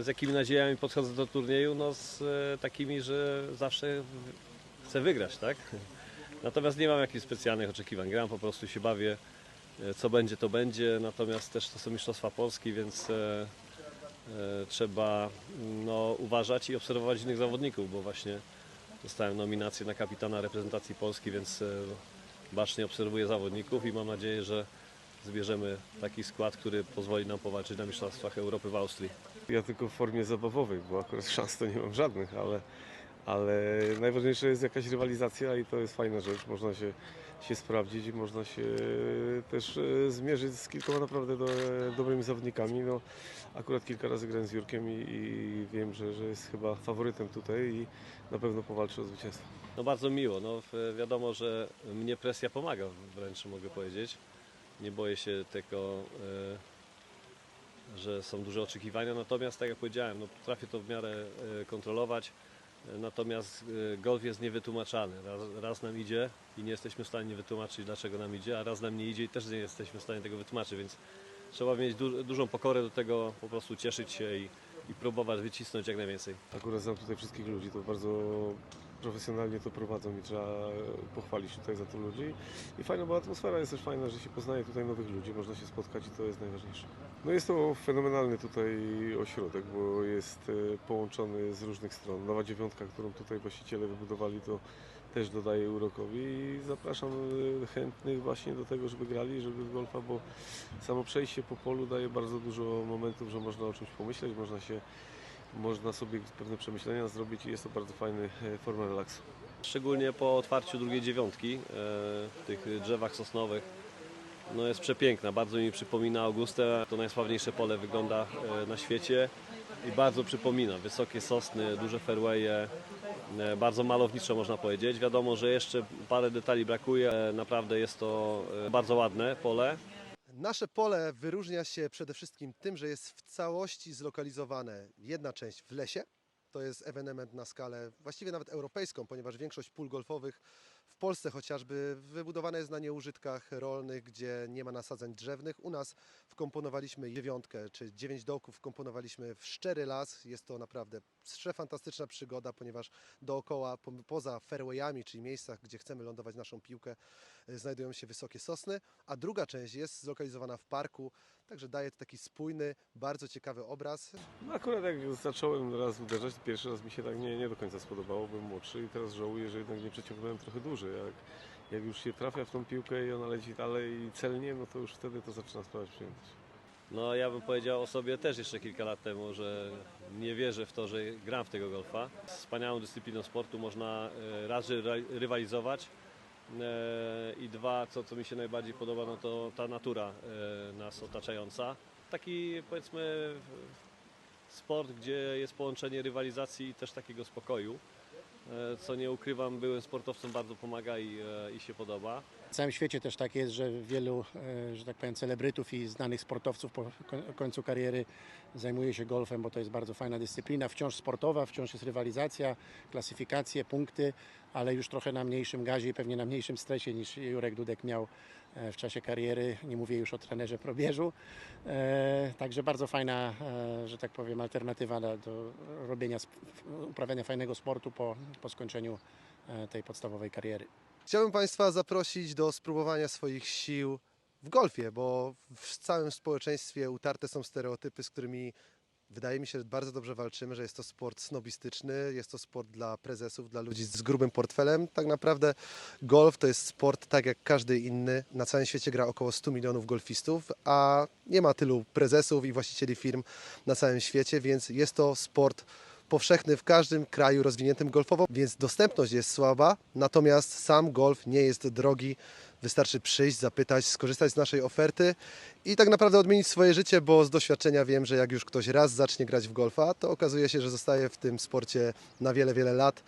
z jakimi nadziejami podchodzę do turnieju? No z e, takimi, że zawsze chcę wygrać, tak? Natomiast nie mam jakichś specjalnych oczekiwań. Gram po prostu się bawię. E, Co będzie, to będzie. Natomiast też to są Mistrzostwa Polski, więc e, trzeba no, uważać i obserwować innych zawodników, bo właśnie dostałem nominację na kapitana reprezentacji Polski, więc bacznie obserwuję zawodników i mam nadzieję, że zbierzemy taki skład, który pozwoli nam powalczyć na Mistrzostwach Europy w Austrii. Ja tylko w formie zabawowej, bo akurat szans to nie mam żadnych, ale, ale najważniejsza jest jakaś rywalizacja i to jest fajna rzecz. Można się, się sprawdzić i można się też e, zmierzyć z kilkoma naprawdę do, dobrymi zawodnikami. No, akurat kilka razy grałem z Jurkiem i, i wiem, że, że jest chyba faworytem tutaj i na pewno powalczy o zwycięstwo. No bardzo miło. No, wiadomo, że mnie presja pomaga, wręcz mogę powiedzieć. Nie boję się tego, e, że są duże oczekiwania, natomiast tak jak powiedziałem, no, potrafię to w miarę e, kontrolować. E, Natomiast golf jest niewytłumaczalny. Raz, raz nam idzie i nie jesteśmy w stanie wytłumaczyć, dlaczego nam idzie, a raz nam nie idzie i też nie jesteśmy w stanie tego wytłumaczyć, więc trzeba mieć du- dużą pokorę do tego, po prostu cieszyć się i, i próbować wycisnąć jak najwięcej. Akurat znam tutaj wszystkich ludzi, to bardzo profesjonalnie to prowadzą i trzeba pochwalić tutaj za to ludzi. I fajna, bo atmosfera jest też fajna, że się poznaje tutaj nowych ludzi, można się spotkać i to jest najważniejsze. No jest to fenomenalny tutaj ośrodek, bo jest e, połączony z różnych stron. Nowa dziewiątka, którą tutaj właściciele wybudowali, to też dodaje urokowi i zapraszam e, chętnych właśnie do tego, żeby grali, żeby w golfa, bo samo przejście po polu daje bardzo dużo momentów, że można o czymś pomyśleć, można się można sobie pewne przemyślenia zrobić i jest to bardzo fajny e, forma relaksu. Szczególnie po otwarciu drugiej dziewiątki e, w tych drzewach sosnowych. No jest przepiękna, bardzo mi przypomina Augustę. To najsławniejsze pole wygląda e, na świecie i bardzo przypomina. Wysokie sosny, duże fairwaye, bardzo malowniczo można powiedzieć. Wiadomo, że jeszcze parę detali brakuje. Naprawdę jest to bardzo ładne pole. Nasze pole wyróżnia się przede wszystkim tym, że jest w całości zlokalizowane. Jedna część w lesie, to jest ewenement na skalę właściwie nawet europejską, ponieważ większość pól golfowych w Polsce chociażby wybudowane jest na nieużytkach rolnych, gdzie nie ma nasadzeń drzewnych. U nas wkomponowaliśmy dziewiątkę czy dziewięć dołków wkomponowaliśmy w szczery las. Jest to naprawdę przefantastyczna przygoda, ponieważ dookoła, po- poza fairwayami, czyli miejscach, gdzie chcemy lądować naszą piłkę, y, znajdują się wysokie sosny, a druga część jest zlokalizowana w parku, także daje to taki spójny, bardzo ciekawy obraz. No akurat jak zacząłem raz uderzać, pierwszy raz mi się tak nie, nie do końca spodobało, byłem młodszy i teraz żałuję, że jednak nie przeciągnąłem trochę dłużej. Jak, jak już się trafia w tą piłkę i ona leci dalej i celnie, no to już wtedy to zaczyna sprawiać przyjemność. No ja bym powiedział o sobie też jeszcze kilka lat temu, że nie wierzę w to, że gram w tego golfa. Wspaniałą dyscypliną sportu można e, raz że ry- rywalizować e, i dwa, co, co mi się najbardziej podoba, no to ta natura e, nas otaczająca. Taki powiedzmy sport, gdzie jest połączenie rywalizacji i też takiego spokoju. E, Co nie ukrywam, byłym sportowcem bardzo pomaga i, e, i się podoba. W całym świecie też tak jest, że wielu, e, że tak powiem, celebrytów i znanych sportowców po ko- końcu kariery zajmuje się golfem, bo to jest bardzo fajna dyscyplina, wciąż sportowa, wciąż jest rywalizacja, klasyfikacje, punkty, ale już trochę na mniejszym gazie i pewnie na mniejszym stresie niż Jurek Dudek miał e, w czasie kariery. Nie mówię już o trenerze probierzu. E, Także bardzo fajna, e, że tak powiem, alternatywa do- robienia, uprawiania fajnego sportu po, po skończeniu tej podstawowej kariery. Chciałbym Państwa zaprosić do spróbowania swoich sił w golfie, bo w całym społeczeństwie utarte są stereotypy, z którymi wydaje mi się, że bardzo dobrze walczymy, że jest to sport snobistyczny, jest to sport dla prezesów, dla ludzi z grubym portfelem. Tak naprawdę golf to jest sport tak jak każdy inny. Na całym świecie gra około 100 milionów golfistów, a nie ma tylu prezesów i właścicieli firm na całym świecie, więc jest to sport powszechny w każdym kraju rozwiniętym golfowo, więc dostępność jest słaba, natomiast sam golf nie jest drogi. Wystarczy przyjść, zapytać, skorzystać z naszej oferty i tak naprawdę odmienić swoje życie, bo z doświadczenia wiem, że jak już ktoś raz zacznie grać w golfa, to okazuje się, że zostaje w tym sporcie na wiele, wiele lat.